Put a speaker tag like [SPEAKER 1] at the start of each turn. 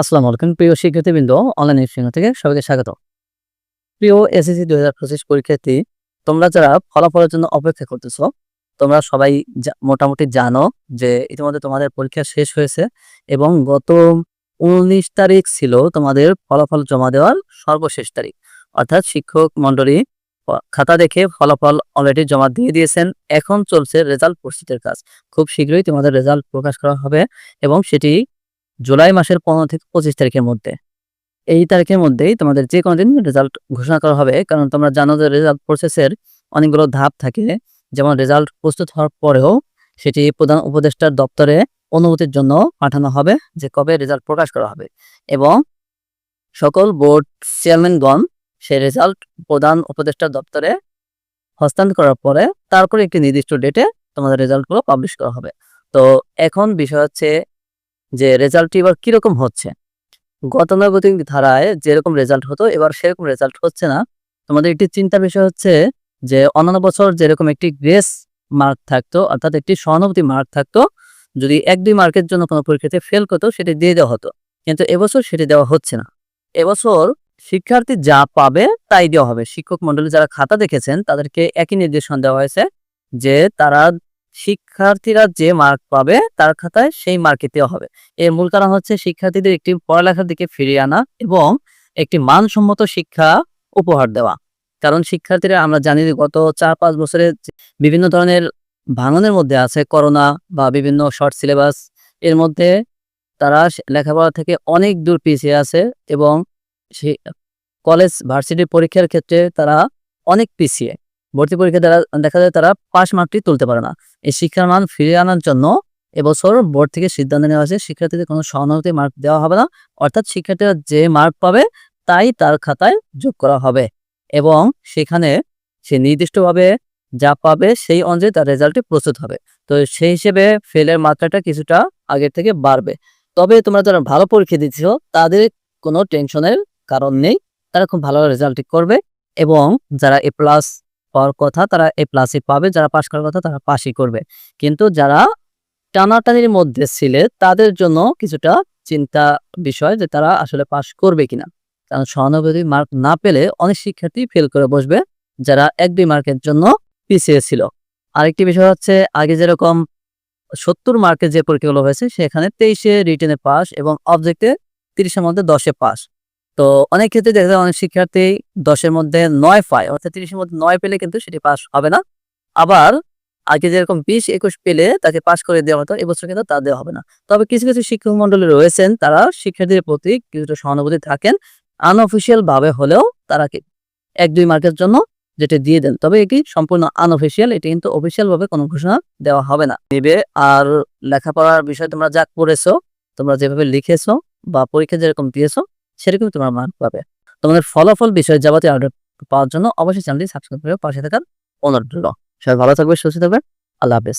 [SPEAKER 1] আসসালামু আলাইকুম প্রিয় শিক্ষার্থীবৃন্দ অনলাইন শিক্ষা থেকে সবাইকে স্বাগত। প্রিয় এসএসসি দুই হাজার পঁচিশ পরীক্ষার্থী, তোমরা যারা ফলাফলের জন্য অপেক্ষা করতেছ, তোমরা সবাই মোটামুটি জানো যে ইতিমধ্যে তোমাদের পরীক্ষা শেষ হয়েছে এবং গত উনিশ তারিখ ছিল তোমাদের ফলাফল জমা দেওয়ার সর্বশেষ তারিখ। অর্থাৎ শিক্ষক মন্ডলী খাতা দেখে ফলাফল অলরেডি জমা দিয়ে দিয়েছেন, এখন চলছে রেজাল্ট প্রস্তুতের কাজ। খুব শীঘ্রই তোমাদের রেজাল্ট প্রকাশ করা হবে এবং সেটি জুলাই মাসের পনেরো থেকে পঁচিশ তারিখের মধ্যে। এই তারিখের মধ্যেই তোমাদের যে কোনো দিন রেজাল্ট ঘোষণা করা হবে, কারণ তোমরা জানো যে রেজাল্ট প্রসেসের অনেকগুলো ধাপ থাকে। যেমন রেজাল্ট প্রস্তুত হওয়ার পরেও সেটি প্রধান উপদেষ্টার দপ্তরে অনুমতির জন্য পাঠানো হবে, যে কবে রেজাল্ট প্রকাশ করা হবে। এবং সকল বোর্ড চেয়ারম্যানগণ সেই রেজাল্ট প্রধান উপদেষ্টার দপ্তরে হস্তান্তর করার পরে তারপরে একটি নির্দিষ্ট ডেটে তোমাদের রেজাল্টগুলো পাবলিশ করা হবে। তো এখন বিষয় হচ্ছে যে রেজাল্টটি এবার কীরকম হচ্ছে? গতানুগতিক ধারায় যেরকম রেজাল্ট হতো, এবার সেরকম রেজাল্ট হচ্ছে না। তোমাদের একটি চিন্তার বিষয় হচ্ছে যে অন্যান্য বছর যেরকম একটি গ্রেস মার্ক থাকতো, অর্থাৎ একটি সহানুভূতি মার্ক থাকতো, যদি এক দুই মার্কের জন্য কোনো পরীক্ষাতে ফেল করতো, সেটি দিয়ে দেওয়া হতো। কিন্তু এবছর সেটি দেওয়া হচ্ছে না। এবছর শিক্ষার্থী যা পাবে তাই দেওয়া হবে। শিক্ষক মন্ডলী যারা খাতা দেখেছেন, তাদেরকে একই নির্দেশনা দেওয়া হয়েছে যে তারা শিক্ষার্থীরা যে মার্ক পাবে তার খাতায় সেই মার্কে দেওয়া হবে। এর মূল কারণ হচ্ছে শিক্ষার্থীদের একটি পড়ালেখার দিকে ফিরিয়ে আনা এবং একটি মানসম্মত শিক্ষা উপহার দেওয়া। কারণ শিক্ষার্থীরা আমরা জানি গত চার পাঁচ বছরে বিভিন্ন ধরনের ভাঙনের মধ্যে আছে করোনা বা বিভিন্ন শর্ট সিলেবাস এর মধ্যে তারা লেখাপড়া থেকে অনেক দূর পিছিয়ে আছে এবং কলেজ ভার্সিটি পরীক্ষার ক্ষেত্রে তারা অনেক পিছিয়ে। ভর্তি পরীক্ষা দ্বারা দেখা যায় তারা পাস মার্কটি তুলতে পারে না। এই শিক্ষার মান ফিরিয়ে আনার জন্য এবছর বোর্ড থেকে সিদ্ধান্ত নেওয়া হয়েছে, শিক্ষার্থীদের কোনো সহানুভূতি মার্ক দেওয়া হবে না, অর্থাৎ শিক্ষার্থীরা যে মার্ক পাবে তাই তার খাতায় যোগ করা হবে। এবং সেখানে সে নির্দিষ্টভাবে যা পাবে সেই অনুযায়ী তার রেজাল্টটি প্রস্তুত হবে। তো সেই হিসেবে ফেলের মাত্রাটা কিছুটা আগের থেকে বাড়বে। তবে তোমরা যারা ভালো পরীক্ষা দিচ্ছ, তাদের কোনো টেনশনের কারণ নেই। তারা খুব ভালো রেজাল্টটি করবে এবং যারা এ প্লাস পাওয়ার কথা তারা এ প্লাসই পাবে, যারা পাশ করার কথা তারা পাশই করবে। কিন্তু যারা টানাটানির মধ্যে ছিলে, তাদের জন্য কিছুটা চিন্তা বিষয় যে তারা আসলে পাশ করবে কিনা। কারণ সহানুভূতি মার্ক না পেলে অনেক শিক্ষার্থী ফেল করে বসবে, যারা এক দুই মার্কের জন্য পিছিয়ে ছিল। আরেকটি বিষয় হচ্ছে, আগে যেরকম সত্তর মার্কের যে পরীক্ষাগুলো হয়েছে, সেখানে তেইশে রিটেনে পাস এবং অবজেক্টে তিরিশের মধ্যে দশে পাস তো অনেক ক্ষেত্রে দেখা যায় অনেক শিক্ষার্থী দশের মধ্যে নয় পায়, অর্থাৎ তিরিশের মধ্যে নয় পেলে কিন্তু সেটি পাস হবে না। আবার আগে যেরকম বিশ, একুশ পেলে তাকে পাশ করে দেওয়া হতো, এবছর কিন্তু তা দেওয়া হবে না। তবে কিছু কিছু শিক্ষক মন্ডলী রয়েছেন, তারা শিক্ষার্থীদের প্রতি কিছুটা সহানুভূতি থাকেন আনঅফিসিয়াল ভাবে হলেও তারা কি এক, দুই মার্কের জন্য যেটা দিয়ে দেন। তবে এটি সম্পূর্ণ আনঅফিসিয়াল এটি কিন্তু অফিসিয়াল ভাবে কোনো ঘোষণা দেওয়া হবে না। নেবে, আর লেখাপড়ার বিষয়ে তোমরা যা করেছ, তোমরা যেভাবে লিখেছো বা পরীক্ষা যেরকম দিয়েছ সেরকমই তোমার মার্ক পাবে। তোমাদের ফলাফল বিষয়ে যাবতীয় আপডেট পাওয়ার জন্য অবশ্যই চ্যানেলটি সাবস্ক্রাইব করে পাশে থাকার অনুরোধ রইল। সবাই ভালো থাকবে সুস্থ থাকবে আল্লাহ হাফেজ।